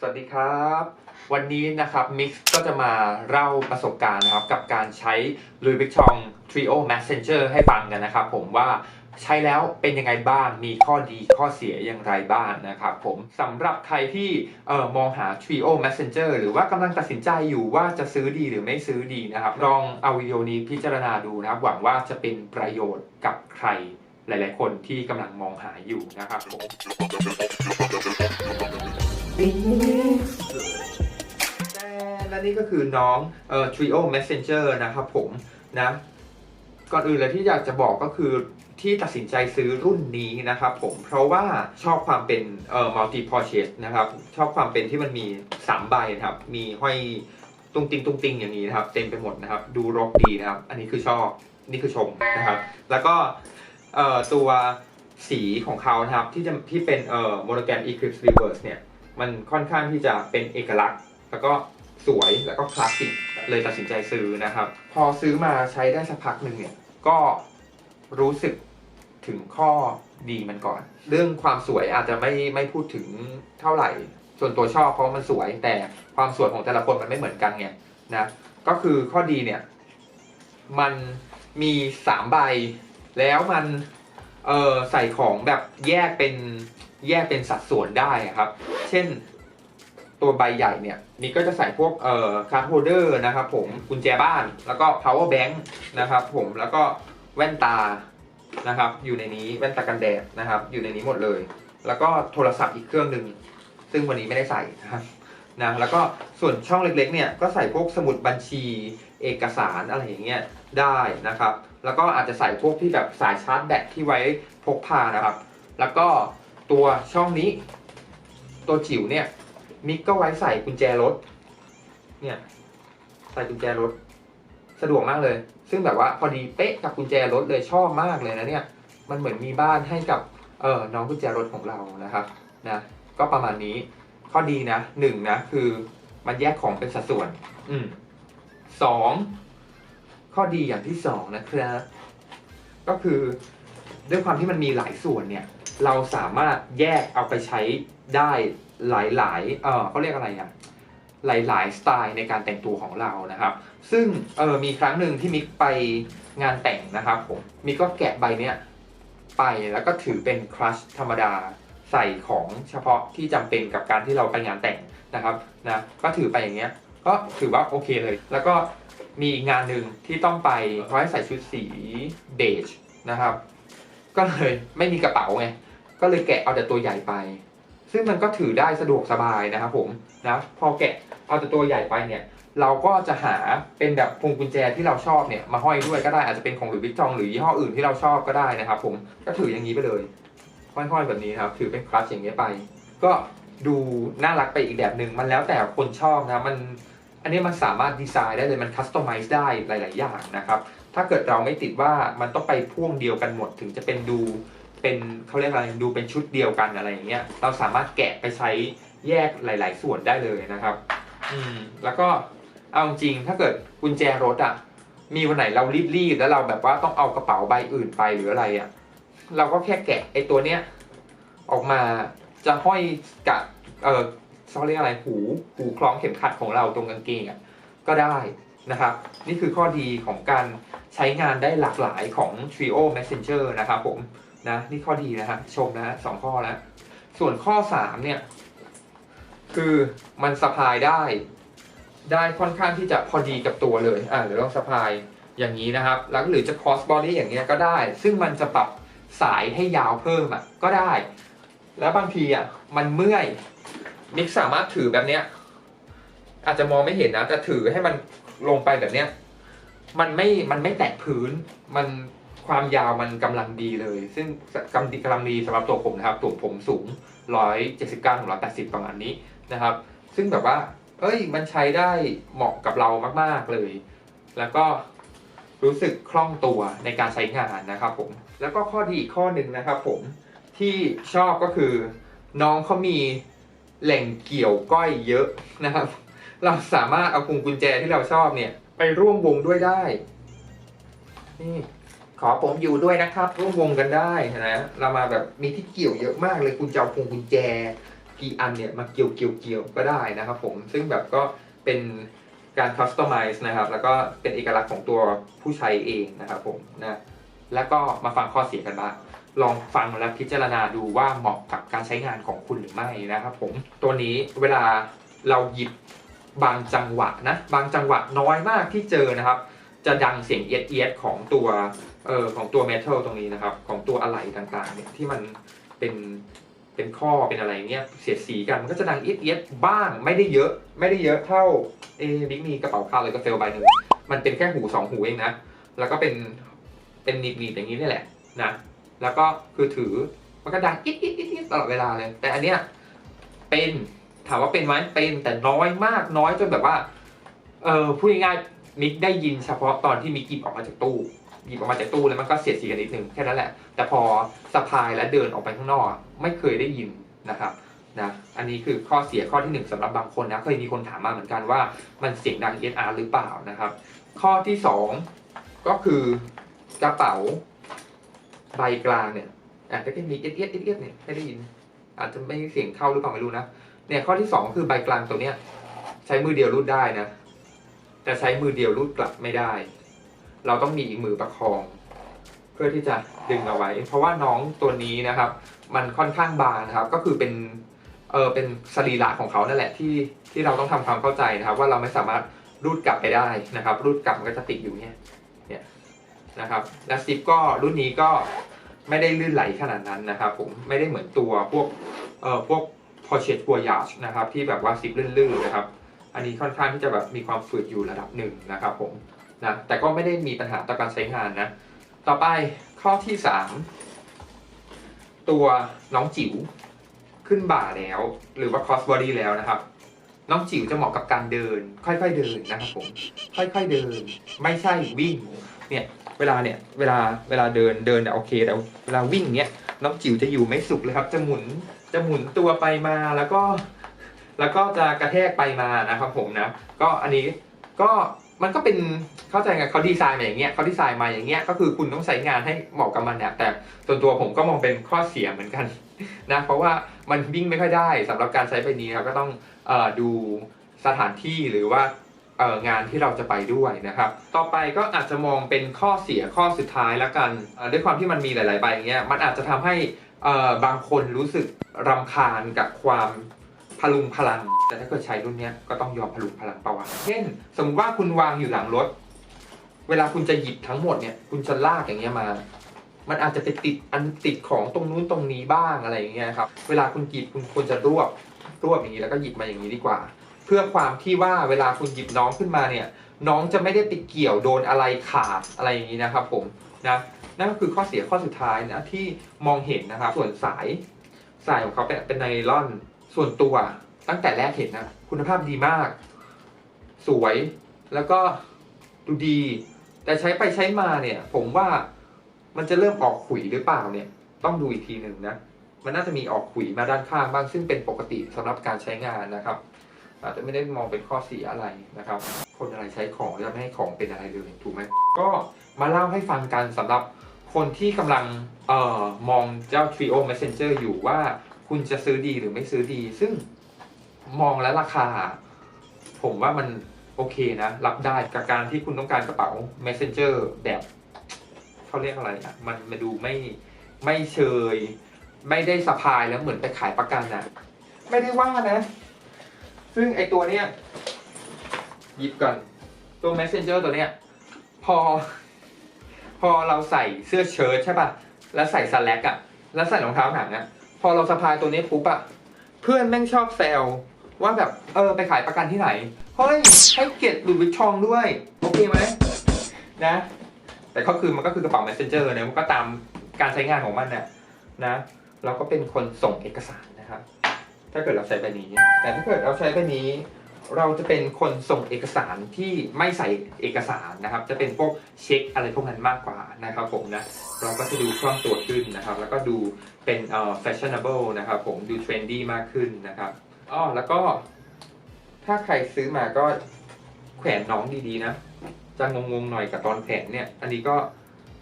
สวัสดีครับ วันนี้นะครับมิกซ์ก็จะมาเล่าประสบการณ์นะครับ กับการใช้ Louis Vuitton Trio Messenger ให้ฟังกันนะครับผมว่าใช้แล้วเป็นยังไงบ้าง มีข้อดีข้อเสียอย่างไรบ้างนะครับผมสำหรับใครที่เอ่อมองหา Trio Messenger หรือว่ากำลังตัดสินใจอยู่ว่าจะซื้อดีหรือไม่ซื้อดีนะครับ ลองเอาวิดีโอนี้พิจารณาดูนะครับ หวังว่าจะเป็นประโยชน์กับใครหลาย ๆ คนที่กำลังมองหาอยู่นะครับผม และนี่ก็คือน้องเอ่อ Trio Messenger นะครับผมนะ ก่อนอื่นเลยที่อยากจะบอกก็คือที่ตัดสินใจซื้อรุ่นนี้นะครับผมเพราะว่าชอบความเป็นเอ่อ multi purchase นะครับชอบความเป็นที่มันมี 3 ใบนะครับมีห้อยตุงติงตุงติงอย่างนี้นะครับเต็มไปหมดนะครับดูรกดีนะครับ อันนี้คือชอบนี่คือชมนะครับ แล้วก็เอ่อตัวสีของเขานะครับที่จะที่เป็นเอ่อ Monogam Eclipse Reverse เนี่ย มันค่อนข้างที่จะเป็นเอกลักษณ์ แล้วก็สวยแล้วก็คลาสสิกเลยตัดสินใจซื้อนะครับ พอซื้อมาใช้ได้สักพักหนึ่งเนี่ยก็รู้สึกถึงข้อดีมันก่อน เรื่องความสวยอาจจะไม่ไม่พูดถึงเท่าไหร่ ส่วนตัวชอบเพราะมันสวย แต่ความสวยของแต่ละคนมันไม่เหมือนกันไงนะก็คือข้อดีเนี่ย มันมีสามใบ แล้วมันเออใส่ของแบบแยกเป็น แยกเป็นสัดส่วนได้อะครับ เช่นตัวใบใหญ่เนี่ยนี่ก็จะใส่พวกเอ่อคาร์ดโฮเดอร์นะครับผมกุญแจบ้านแล้วก็ power bank นะครับผมแล้วก็แว่นตานะครับ อยู่ในนี้แว่นตากันแดดนะครับ อยู่ในนี้หมดเลย แล้วก็โทรศัพท์อีกเครื่องหนึ่งซึ่งวันนี้ไม่ได้ใส่นะครับนะแล้วก็ส่วนช่องเล็กๆเนี่ยก็ใส่พวกสมุดบัญชี เอกสารอะไรอย่างเงี้ยได้นะครับ แล้วก็อาจจะใส่พวกที่แบบสายชาร์จแบตที่ไว้พกพานะครับ แล้วก็ ตัวช่องนี้ ตัวจิ๋วเนี่ยมิกก็ไว้ใส่กุญแจรถ เนี่ยใส่กุญแจรถ สะดวกมากเลย ซึ่งแบบว่าพอดีเป๊ะกับกุญแจรถเลยชอบมากเลยนะเนี่ย มันเหมือนมีบ้านให้กับเออน้องกุญแจรถของเรานะครับนะก็ประมาณนี้ ข้อดีนะหนึ่งนะคือมันแยกของเป็นสัดส่วน อืมสองข้อดีอย่างที่สองนะครับ ก็คือด้วยความที่มันมีหลายส่วนเนี่ย เราสามารถแยกเอาไปใช้ได้หลายๆเออเขาเรียกอะไรอะหลายๆสไตล์ในการแต่งตัวของเรานะครับ ซึ่งเออมีครั้งหนึ่งที่มิกไปงานแต่งนะครับผมมิกก็แกะใบเนี้ยไปแล้วก็ถือเป็นครัชธรรมดาใส่ของเฉพาะที่จำเป็นกับการที่เราไปงานแต่งนะครับนะก็ถือไปอย่างเงี้ยก็ถือว่าโอเคเลย แล้วก็มีงานหนึ่งที่ต้องไปไว้ใส่ชุดสีเบจนะครับ ก็เลยไม่มีกระเป๋าไง ก็เลยแกะเอาแต่ตัวใหญ่ไป ซึ่งมันก็ถือได้สะดวกสบายนะครับผมนะพอแกะเอาแต่ตัวใหญ่ไปเนี่ย เราก็จะหาเป็นแบบพวงกุญแจที่เราชอบเนี่ยมาห้อยด้วยก็ได้อาจจะเป็นของหรือวิกตองหรือยี่ห้ออื่นที่เราชอบก็ได้นะครับผมก็ถืออย่างนี้ไปเลยห้อยๆแบบนี้นะครับถือเป็นคลัชอย่างเงี้ยไป ก็ดูน่ารักไปอีกแบบหนึ่งมันแล้วแต่คนชอบนะมันอันนี้มันสามารถดีไซน์ได้เลยมันคัสตอมไมซ์ได้หลาย ๆ อย่างนะครับ ถ้าเกิดเราไม่ติดว่ามันต้องไปพ่วงเดียวกันหมดถึงจะเป็นดู เป็นเขาเรียกอะไรดูเป็นชุดเดียวกันอะไรอย่างเงี้ยเราสามารถแกะไปใช้แยกหลาย ๆ ส่วนได้เลยนะครับ อืมแล้วก็เอาจริงถ้าเกิดกุญแจรถอะมีวันไหนเรารีบๆแล้วเราแบบว่าต้องเอากระเป๋าใบอื่นไปหรืออะไรอะเราก็แค่แกะไอ้ตัวเนี้ยออกมาจะห้อยกับเออเขาเรียกอะไรหูหูคล้องเข็มขัดของเราตรงกางเกงอะก็ได้นะครับ นี่คือข้อดีของการใช้งานได้หลากหลายของ Trio Messenger นะครับผม นะนี่ข้อดีนะฮะชมนะฮะสองข้อแล้ว ส่วนข้อสามเนี่ย คือมันสะพายได้ ได้ค่อนข้างที่จะพอดีกับตัวเลยอ่าเดี๋ยวลองสะพายอย่างนี้นะครับแล้วหรือจะ cross body อย่างเงี้ยก็ได้ ซึ่งมันจะปรับสายให้ยาวเพิ่มอะก็ได้ แล้วบางทีอะมันเมื่อยมิกสามารถถือแบบเนี้ยอาจจะมองไม่เห็นนะแต่ถือให้มันลงไปแบบเนี้ยมันไม่มันไม่แตะพื้นมัน ความยาวมันกำลังดีเลย ซึ่งกำลังดีกำลังดีสำหรับตัวผมนะครับ ตัวผมสูง 179ถึง180 ประมาณนี้นะครับ ซึ่งแบบว่า เอ้ย มันใช้ได้เหมาะกับเรามาก ๆ เลย แล้วก็รู้สึกคล่องตัวในการใช้งานนะครับผม แล้วก็ข้อดีอีกข้อหนึ่งนะครับผมที่ชอบก็คือ น้องเขามีแหล่งเกี่ยวก้อยเยอะนะครับ เราสามารถเอาพวงกุญแจที่เราชอบเนี่ย ไปร่วมวงด้วยได้ นี่ ขอผมอยู่ด้วยนะครับร่วมวงกันได้นะเรามาแบบมีที่เกี่ยวเยอะมากเลยคุณจะเอาพวงกุญแจกี่อันเนี่ยมาเกี่ยวเกี่ยวเกี่ยวก็ได้นะครับผมซึ่งแบบก็เป็นการคัสตอมไมซ์นะครับแล้วก็เป็นเอกลักษณ์ของตัวผู้ใช้เองนะครับผมนะแล้วก็มาฟังข้อเสียกันบ้างลองฟังและพิจารณาดูว่าเหมาะกับการใช้งานของคุณหรือไม่นะครับผมตัวนี้เวลาเราหยิบบางจังหวะนะบางจังหวะน้อยมากที่เจอนะครับ จะดังเสียงเอียดเอียดๆของตัว เอ่อของตัวเมทัลตรงนี้นะครับ ของตัวอะไหล่ต่างๆเนี่ยที่มันเป็นเป็นข้อเป็นอะไรเงี้ยเสียดสีกันมันก็จะดังเอียดเอียดบ้างไม่ได้เยอะ ไม่ได้เยอะเท่าเอบิ๊กมีกระเป๋าคาร์เลยก็เซลใบหนึ่งมันเป็นแค่หูสองหูเองนะ แล้วก็เป็นเป็นหนีบหนีบๆอย่างนี้นี่แหละนะแล้วก็คือถือมันก็ดังอิดอิดอิดอิดตลอดเวลาเลย แต่อันเนี้ยเป็นถามว่าเป็นไหมเป็นแต่น้อยมากน้อยจนแบบว่าเออพูดง่ายๆมิกได้ยินเฉพาะตอนที่มิกหยิบออกมาจากตู้ หยิบออกมาจากตู้แล้วมันก็เสียดสีกันนิดนึงแค่นั้นแหละ แต่พอสะพายและเดินออกไปข้างนอก ไม่เคยได้ยินนะครับนะอันนี้คือข้อเสียข้อที่หนึ่งสำหรับบางคนนะเคยมีคนถามมาเหมือนกันว่ามันเสียงดัง SR หรือเปล่านะครับ ข้อที่สองก็คือกระเป๋าใบกลางเนี่ยอาจจะมีเอียดเอียดเอียดเอียดเนี่ยให้ได้ยิน อาจจะไม่เสียงเข้าหรือเปล่าไม่รู้นะเนี่ยข้อที่สองคือใบกลางตัวเนี้ยใช้มือเดียวรูดได้นะแต่ใช้มือเดียวรูดกลับไม่ได้ เราต้องมีอีกมือประคอง เพื่อที่จะดึงเอาไว้ เพราะว่าน้องตัวนี้นะครับ มันค่อนข้างบางนะครับ ก็คือเป็นเออเป็นสรีระของเขานั่นแหละที่ที่เราต้องทำความเข้าใจนะครับ ว่าเราไม่สามารถรูดกลับไปได้นะครับ รูดกลับมันก็จะติดอยู่เนี่ยเนี่ยนะครับ และซิปก็รุ่นนี้ก็ไม่ได้ลื่นไหลขนาดนั้นนะครับ ผมไม่ได้เหมือนตัวพวกเอ่อพวกพอเชต o ัวยาชนะครับ ที่แบบว่าซิปลื่นๆนะครับ อันนี้ค่อนข้างที่จะแบบมีความฝืดอยู่ระดับหนึ่งนะครับผม นะแต่ก็ไม่ได้มีปัญหาต่อการใช้งานนะ ต่อไปข้อที่ 3 ตัวน้องจิ๋วขึ้นบ่าแล้ว หรือว่า cross body แล้วนะครับ น้องจิ๋วจะเหมาะกับการเดิน ค่อยๆเดินนะครับผมค่อยๆเดิน ไม่ใช่วิ่งเนี่ยเวลาเนี่ยเวลาเวลาเดินเดินเนี่ยโอเคแต่เวลาวิ่งเนี้ยน้องจิ๋วจะอยู่ไม่สุขเลยครับ จะหมุนจะหมุนตัวไปมาแล้วก็ แล้วก็จะกระแทกไปมานะครับผมนะ ก็อันนี้ก็ มันก็เป็นเข้าใจไงเขาดีไซน์มาอย่างเงี้ยเขาดีไซน์มาอย่างเงี้ยก็คือคุณต้องใช้งานให้เหมาะกับมันเนี่ยแต่ส่วนตัวผมก็มองเป็นข้อเสียเหมือนกันนะเพราะว่ามันวิ่งไม่ค่อยได้สำหรับการใช้ใบนี้เราก็ต้องออดูสถานที่หรือว่างานที่เราจะไปด้วยนะครับ ต่อไปก็อาจจะมองเป็นข้อเสียข้อสุดท้ายแล้วกันด้วยความที่มันมีหลาย ๆ ใบอย่างเงี้ยมันอาจจะทำให้บางคนรู้สึกรำคาญกับความ พลุงพลัง แต่ถ้าเกิดใช้รุ่นนี้ก็ต้องยอมพลุงพลังประวัติเช่น สมมติว่าคุณวางอยู่หลังรถ เวลาคุณจะหยิบทั้งหมดเนี่ย คุณจะลากอย่างเงี้ยมา มันอาจจะไปติดอันติดของตรงนู้นตรงนี้บ้างอะไรอย่างเงี้ยครับ เวลาคุณหยิบคุณควรจะรวบรวบอย่างนี้แล้วก็หยิบมาอย่างนี้ดีกว่า เพื่อความที่ว่าเวลาคุณหยิบน้องขึ้นมาเนี่ย น้องจะไม่ได้ไปเกี่ยวโดนอะไรขาดอะไรอย่างนี้นะครับ ผมนะนั่นก็คือข้อเสียข้อสุดท้ายนะที่มองเห็นนะครับ ส่วนสายสายของเขาเป็นไนลอน ส่วนตัวตั้งแต่แรกเห็นนะคุณภาพดีมาก สวยแล้วก็ดูดี แต่ใช้ไปใช้มาเนี่ย ผมว่ามันจะเริ่มออกขุยหรือเปล่าเนี่ย ต้องดูอีกทีหนึ่งนะมันน่าจะมีออกขุยมาด้านข้างบ้างซึ่งเป็นปกติสำหรับการใช้งานนะครับอาจจะไม่ได้มองเป็นข้อเสียอะไรนะครับ คนอะไรใช้ของจะไม่ให้ของเป็นอะไรเลยถูกไหมก็มาเล่าให้ฟังกันสำหรับคนที่กำลังเอ่อมองเจ้า Trio Messenger อยู่ว่า คุณจะซื้อดีหรือไม่ซื้อดี ซึ่งมองแล้วราคา ผมว่ามันโอเคนะ รับได้กับการที่คุณต้องการกระเป๋า Messenger แบบเขาเรียกอะไรอะ มันมาดูไม่ไม่เชย ไม่ได้สะพายแล้วเหมือนไปขายประกันอะ ไม่ได้ว่านะ ซึ่งไอตัวเนี้ยหยิบก่อน ตัว messenger ตัวเนี้ย พอ พอเราใส่เสื้อเชิ้ตใช่ป่ะ แล้วใส่สแลกอะแล้วใส่รองเท้าหนังอะพ อเราสะพายตัวนี้ปุ๊บอะเพื่อนแม่งชอบแซวว่าแบบเออไปขายประกันที่ไหนเฮ้ยให้เกียรติหลุยส์วิตชองด้วย โอเคไหมนะ แต่ก็คือมันก็คือกระเป๋า messenger เนี่ยมันก็ตามการใช้งานของมันน่ะนะเราก็เป็นคนส่งเอกสารนะครับ ถ้าเกิดเราใช้ใบนี้ แต่ถ้าเกิดเราใช้ใบนี้ เราจะเป็นคนส่งเอกสารที่ไม่ใส่เอกสารนะครับ จะเป็นพวกเช็คอะไรพวกนั้นมากกว่านะครับผมนะ เราก็จะดูคล่องตัวขึ้นนะครับ แล้วก็ดูเป็นเอ่อ fashionable นะครับผม ดู trendy มากขึ้นนะครับ อ้อ แล้วก็ ถ้าใครซื้อมาก็แขวนน้องดีๆนะ จะงงๆหน่อยกับตอนแขวนเนี่ย อันนี้ก็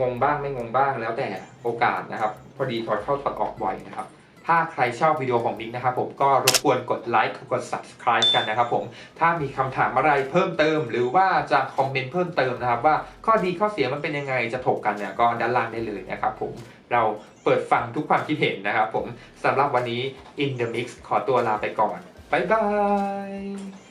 งงบ้างไม่งงบ้างแล้วแต่โอกาสนะครับ พอดีถอดเข้าถอดออกบ่อยนะครับ ถ้าใครชอบวิดีโอของบิ๊กนะครับผมก็รบกวนกดไลค์กด subscribe กันนะครับผมถ้ามีคำถามอะไรเพิ่มเติม หรือว่าจะคอมเมนต์เพิ่มเติมนะครับว่าข้อดีข้อเสียมันเป็นยังไงจะถกกันเนี่ยก็ด้านล่างได้เลยนะครับผมเราเปิดฟังทุกความคิดเห็นนะครับผมสำหรับวันนี้ In the Mix ขอตัวลาไปก่อนบ๊ายบาย